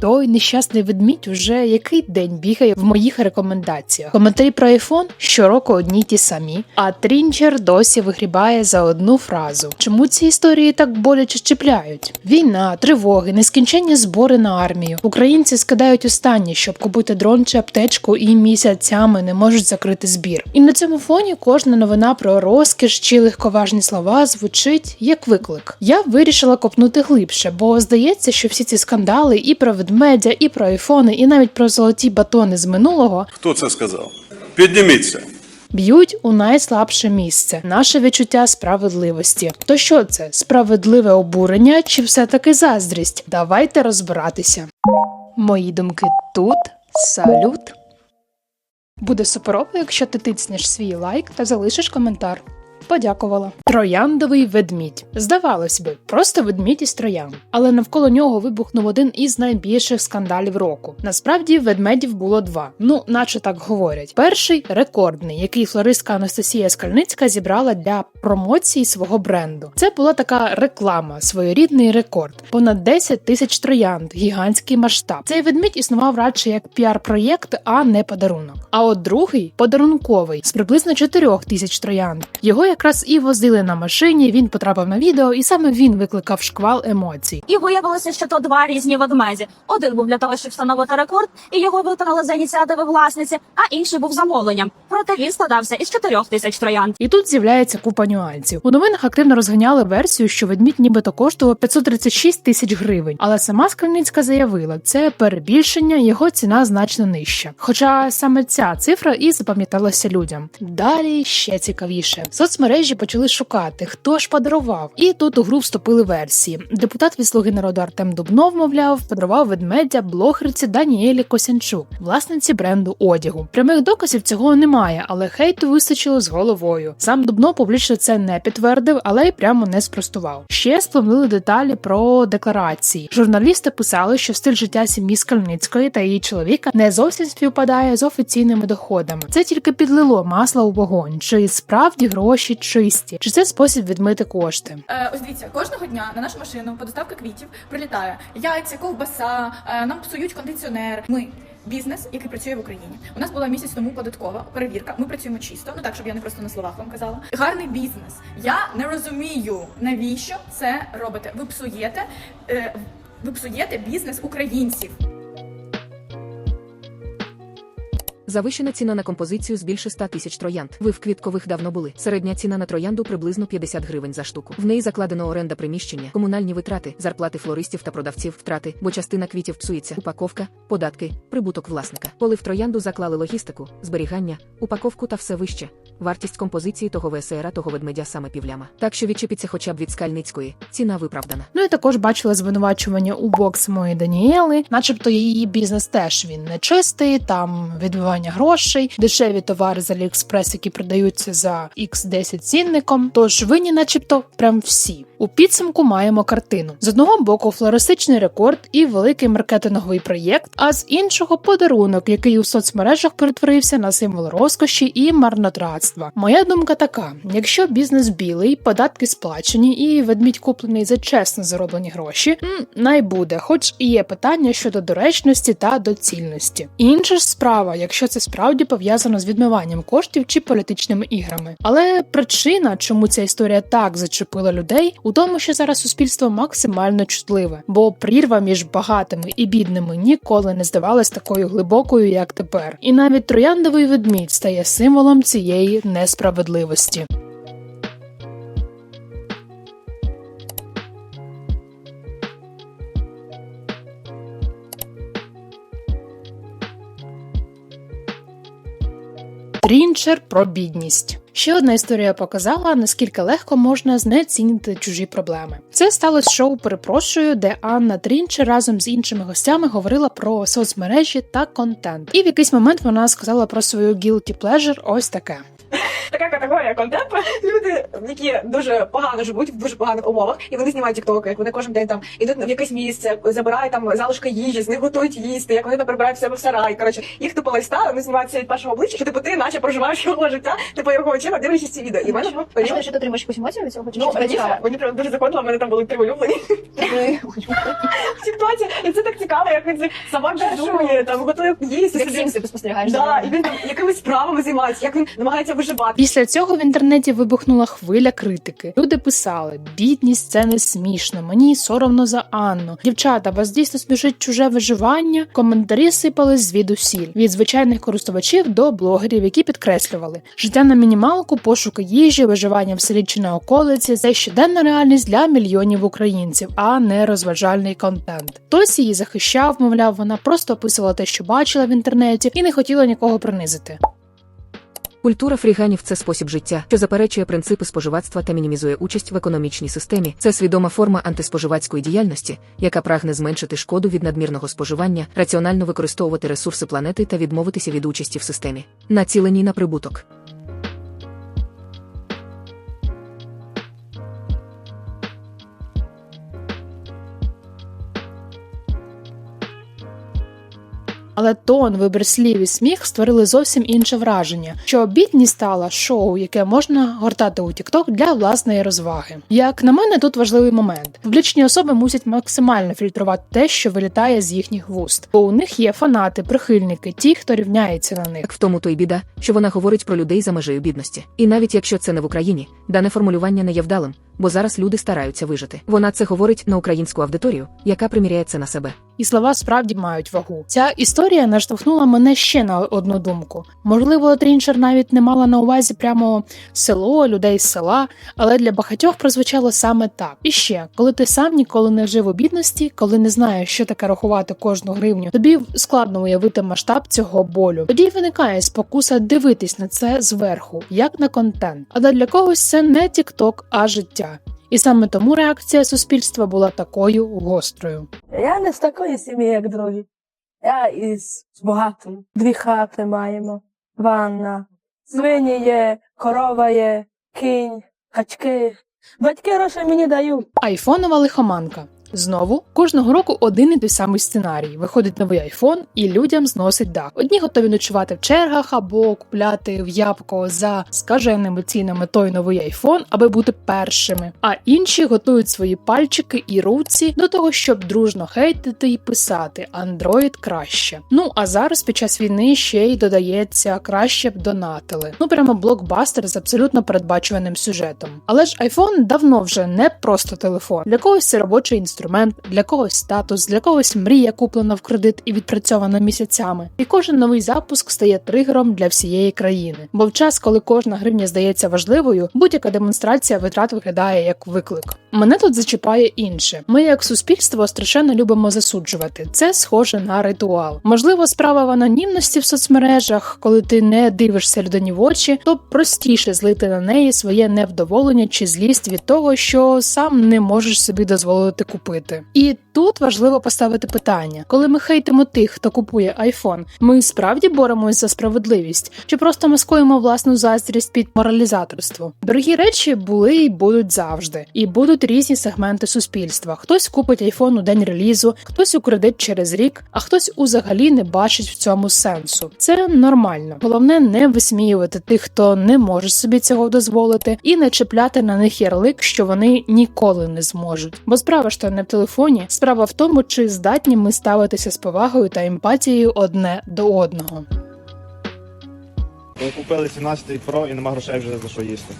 Той нещасний ведмідь уже який день бігає в моїх рекомендаціях. Коментарі про iPhone щороку одні ті самі, а Трінчер досі вигрібає за одну фразу. Чому ці історії так боляче чіпляють? Війна, тривоги, нескінченні збори на армію. Українці скидають останні, щоб купити дрон чи аптечку, і місяцями не можуть закрити збір. І на цьому фоні кожна новина про розкіш чи легковажні слова звучить як виклик. Я вирішила копнути глибше, бо здається, що всі ці скандали і про ведмедя, і про айфони, і навіть про золоті батони з минулого Хто це сказав? Підніміться. б'ють у найслабше місце наше відчуття справедливості. То що це справедливе обурення чи все-таки заздрість? Давайте розбиратися. Мої думки тут. Салют. Буде суперово, якщо ти тицнеш свій лайк та залишиш коментар. Подякувала. Трояндовий ведмідь. Здавалось би, просто ведмідь із троян. Але навколо нього вибухнув один із найбільших скандалів року. Насправді ведмедів було два. Ну, наче так говорять. Перший рекордний, який флористка Анастасія Скальницька зібрала для промоції свого бренду. Це була така реклама, своєрідний рекорд. Понад 10 тисяч троянд, гігантський масштаб. Цей ведмідь існував радше як піар-проєкт, а не подарунок. А от другий подарунковий з приблизно 4 тисяч троянд. Його якраз і возили на машині. Він потрапив на відео, і саме він викликав шквал емоцій. І виявилося, що то два різні ведмеді. Один був для того, щоб встановити рекорд, і його виконали за ініціативи власниці, а інший був замовленням. Проте він складався із чотирьох тисяч троянд. І тут з'являється купа нюансів. У новинах активно розганяли версію, що ведмідь нібито коштував 536 тисяч гривень. Але сама Скальницька заявила, це перебільшення, його ціна значно нижча. Хоча саме ця цифра і запам'яталася людям. Далі ще цікавіше. Соцмережі почали шукати, хто ж подарував. І тут у гру вступили версії. Депутат від слуги народу Артем Дубнов, мовляв, подарував ведмедя блогерці Даніелі Косянчук, власниці бренду одягу. Прямих доказів цього немає, але хейту вистачило з головою. Сам Дубнов публічно це не підтвердив, але й прямо не спростував. Ще сплемили деталі про декларації. Журналісти писали, що стиль життя сім'ї Скальницької та її чоловіка не зовсім співпадає з офіційними доходами. Це тільки підлило масла у вогонь. Чи справді гроші чисті, чи це спосіб відмити кошти? Е, ось дивіться, кожного дня на нашу машину по доставки квітів прилітає яйця, ковбаса, е, нам псують кондиціонер. Ми бізнес, який працює в Україні. У нас була місяць тому податкова перевірка. Ми працюємо чисто, ну так, щоб я не просто на словах вам казала. Гарний бізнес. Я не розумію, навіщо це робите. Ви псуєте, е, ви псуєте бізнес українців. Завищена ціна на композицію з більше 100 тисяч троянд. Ви в квіткових давно були. Середня ціна на троянду приблизно 50 гривень за штуку. В неї закладено оренда приміщення, комунальні витрати, зарплати флористів та продавців, втрати, бо частина квітів псується, упаковка, податки, прибуток власника. Коли в троянду заклали логістику, зберігання, упаковку та все вище. Вартість композиції того ВСРа, того ведмедя саме півляма. Так що відчепіться хоча б від скальницької. Ціна виправдана. Ну і також бачила звинувачування у бок самої Даніели, начебто її бізнес теж він не чистий, там відбивання грошей, дешеві товари з Аліекспрес, які продаються за X10 цінником. Тож винні, начебто, прям всі. У підсумку маємо картину: з одного боку флористичний рекорд і великий маркетинговий проєкт, а з іншого подарунок, який у соцмережах перетворився на символ розкоші і марнотратства. Моя думка така: якщо бізнес білий, податки сплачені і ведмідь куплений за чесно зароблені гроші, м, най буде, хоч і є питання щодо доречності та доцільності. Інша ж справа, якщо це справді пов'язано з відмиванням коштів чи політичними іграми. Але причина, чому ця історія так зачепила людей, у тому, що зараз суспільство максимально чутливе, бо прірва між багатими і бідними ніколи не здавалась такою глибокою, як тепер. І навіть трояндовий ведмідь стає символом цієї несправедливості. Трінчер про бідність. Ще одна історія показала, наскільки легко можна знецінити чужі проблеми. Це сталося шоу Перепрошую, де Анна Трінчер разом з іншими гостями говорила про соцмережі та контент. І в якийсь момент вона сказала про свою guilty pleasure ось таке. Така категорія контенту. Люди, які дуже погано живуть в дуже поганих умовах, і вони знімають тіктоки, як вони кожен день там ідуть в якесь місце, забирають там залишки їжі, з них готують їсти, як вони там прибирають в себе в сарай. Коротше, їх тупо лайфстайл, вони знімаються від першого обличчя, що типу ти наче проживаєш його життя, типу його очима, дивлячись ці відео. І в мене був період. що ти отримаєш якусь емоцію від цього? Чи Ну, щось раніше цікаве? мені прям дуже заходило, в мене там були три улюблені в тіктоці, і це так цікаво, як він цих собак жує, там готує їсти. Як. Sims ти спостерігаєш? за Да, ними? і він там якимись справами займається, як він намагається виживати. Після цього в інтернеті вибухнула хвиля критики. Люди писали: бідність це не смішно, мені соромно за Анну. Дівчата, вас дійсно смішить чуже виживання. Коментарі сипались звідусіль від звичайних користувачів до блогерів, які підкреслювали життя на мінімалку, пошуки їжі, виживання в селі чи на околиці це щоденна реальність для мільйонів українців, а не розважальний контент. Хтось її захищав, мовляв, вона просто описувала те, що бачила в інтернеті, і не хотіла нікого принизити. Культура фріганів це спосіб життя, що заперечує принципи споживацтва та мінімізує участь в економічній системі. Це свідома форма антиспоживацької діяльності, яка прагне зменшити шкоду від надмірного споживання, раціонально використовувати ресурси планети та відмовитися від участі в системі, націленій на прибуток. Але тон, вибір слів і сміх створили зовсім інше враження, що бідність стала шоу, яке можна гортати у TikTok для власної розваги. Як на мене, тут важливий момент: публічні особи мусять максимально фільтрувати те, що вилітає з їхніх вуст, бо у них є фанати, прихильники, ті, хто рівняється на них. Так в тому то й біда, що вона говорить про людей за межею бідності. І навіть якщо це не в Україні, дане формулювання не є вдалим, бо зараз люди стараються вижити. Вона це говорить на українську аудиторію, яка приміряє це на себе. І слова справді мають вагу. Ця історія наштовхнула мене ще на одну думку. Можливо, Трінчер навіть не мала на увазі прямо село, людей з села, але для багатьох прозвучало саме так. І ще, коли ти сам ніколи не жив у бідності, коли не знаєш, що таке рахувати кожну гривню, тобі складно уявити масштаб цього болю. Тоді виникає спокуса дивитись на це зверху, як на контент. Але для когось це не TikTok, а життя. І саме тому реакція суспільства була такою гострою. Я не з такої сім'ї, як другі. Я із багатої. Дві хати маємо, ванна, свині є, корова є, кінь, качки. Батьки гроші мені дають. Айфонова лихоманка. Знову кожного року один і той самий сценарій. Виходить новий айфон, і людям зносить дах. Одні готові ночувати в чергах або купляти в ябко за скаженими цінами той новий айфон, аби бути першими. А інші готують свої пальчики і руці до того, щоб дружно хейтити і писати Android краще. Ну а зараз під час війни ще й додається краще б донатили. Ну прямо блокбастер з абсолютно передбачуваним сюжетом. Але ж iPhone давно вже не просто телефон. Для когось це робочий інструмент, для когось статус, для когось мрія куплена в кредит і відпрацьована місяцями. І кожен новий запуск стає тригером для всієї країни. Бо в час, коли кожна гривня здається важливою, будь-яка демонстрація витрат виглядає як виклик. Мене тут зачіпає інше. Ми, як суспільство, страшенно любимо засуджувати. Це схоже на ритуал. Можливо, справа в анонімності в соцмережах, коли ти не дивишся людині в очі, то простіше злити на неї своє невдоволення чи злість від того, що сам не можеш собі дозволити купити. І тут важливо поставити питання: коли ми хейтимо тих, хто купує айфон, ми справді боремось за справедливість, чи просто маскуємо власну заздрість під моралізаторство? Дорогі речі були і будуть завжди, і будуть різні сегменти суспільства. Хтось купить айфон у день релізу, хтось у кредит через рік, а хтось узагалі не бачить в цьому сенсу. Це нормально. Головне не висміювати тих, хто не може собі цього дозволити, і не чіпляти на них ярлик, що вони ніколи не зможуть. Бо справа ж то не в телефоні, справа в тому, чи здатні ми ставитися з повагою та емпатією одне до одного. Ми купили 17 Pro і нема грошей вже за що їсти.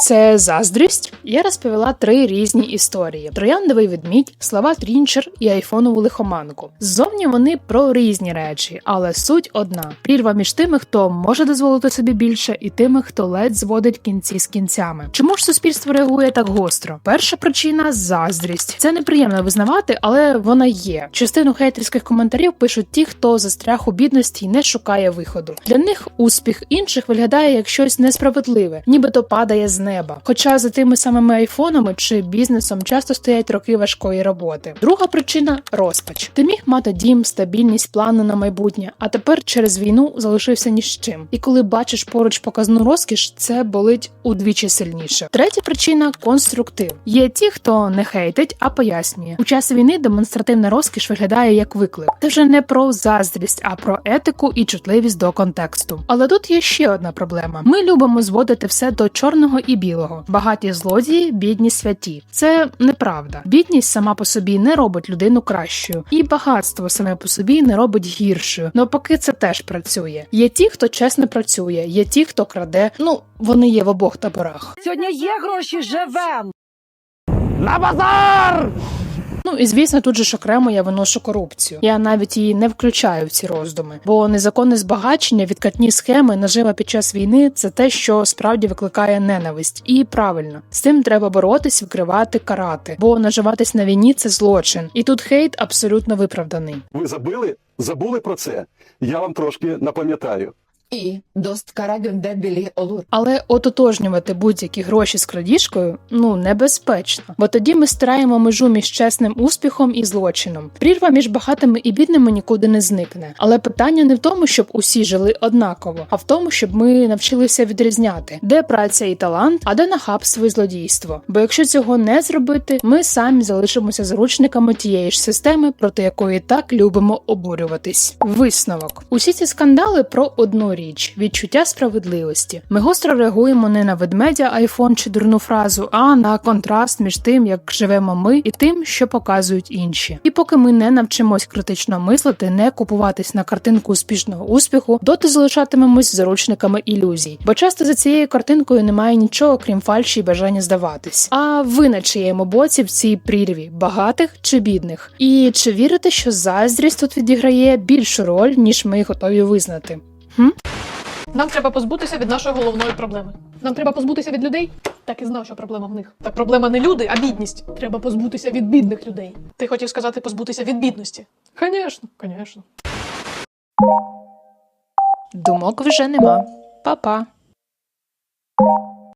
Це заздрість. Я розповіла три різні історії: трояндовий ведмідь, слова Трінчер і айфонову лихоманку. Ззовні вони про різні речі, але суть одна: прірва між тими, хто може дозволити собі більше, і тими, хто ледь зводить кінці з кінцями. Чому ж суспільство реагує так гостро? Перша причина заздрість. Це неприємно визнавати, але вона є. Частину хейтерських коментарів пишуть ті, хто застряг у бідності і не шукає виходу. Для них успіх інших виглядає як щось несправедливе, нібито падає з неба. Хоча за тими самими айфонами чи бізнесом часто стоять роки важкої роботи. Друга причина розпач. Ти міг мати дім, стабільність, плани на майбутнє, а тепер через війну залишився ні з чим. І коли бачиш поруч показну розкіш, це болить удвічі сильніше. Третя причина конструктив. Є ті, хто не хейтить, а пояснює. У час війни демонстративна розкіш виглядає як виклик. Це вже не про заздрість, а про етику і чутливість до контексту. Але тут є ще одна проблема: ми любимо зводити все до чорного і білого. Багаті злодії, бідні святі. Це неправда. Бідність сама по собі не робить людину кращою, і багатство саме по собі не робить гіршою. Навпаки, це теж працює. Є ті, хто чесно працює, є ті, хто краде. Ну вони є в обох таборах. Сьогодні є гроші, живем. Ну і звісно, тут же ж окремо я виношу корупцію. Я навіть її не включаю в ці роздуми, бо незаконне збагачення, відкатні схеми, нажива під час війни це те, що справді викликає ненависть. І правильно, з цим треба боротись, викривати, карати, бо наживатись на війні це злочин, і тут хейт абсолютно виправданий. Ви забили? Забули про це? Я вам трошки напам'ятаю. І досткара гюндебілі олур. Але ототожнювати будь-які гроші з крадіжкою ну небезпечно, бо тоді ми стираємо межу між чесним успіхом і злочином. Прірва між багатими і бідними нікуди не зникне. Але питання не в тому, щоб усі жили однаково, а в тому, щоб ми навчилися відрізняти, де праця і талант, а де нахабство і злодійство. Бо якщо цього не зробити, ми самі залишимося заручниками тієї ж системи, проти якої так любимо обурюватись. Висновок: усі ці скандали про одну річ відчуття справедливості. Ми гостро реагуємо не на ведмедя, айфон чи дурну фразу, а на контраст між тим, як живемо ми, і тим, що показують інші. І поки ми не навчимось критично мислити, не купуватись на картинку успішного успіху, доти залишатимемось заручниками ілюзій. Бо часто за цією картинкою немає нічого, крім фальші і бажання здаватись. А ви на чиєму боці в цій прірві багатих чи бідних? І чи вірите, що заздрість тут відіграє більшу роль, ніж ми готові визнати? Нам треба позбутися від нашої головної проблеми. Нам треба позбутися від людей. Так і знав, що проблема в них. Так проблема не люди, а бідність. Треба позбутися від бідних людей. Ти хотів сказати позбутися від бідності. Звісно, звісно. Думок вже нема. Па-па.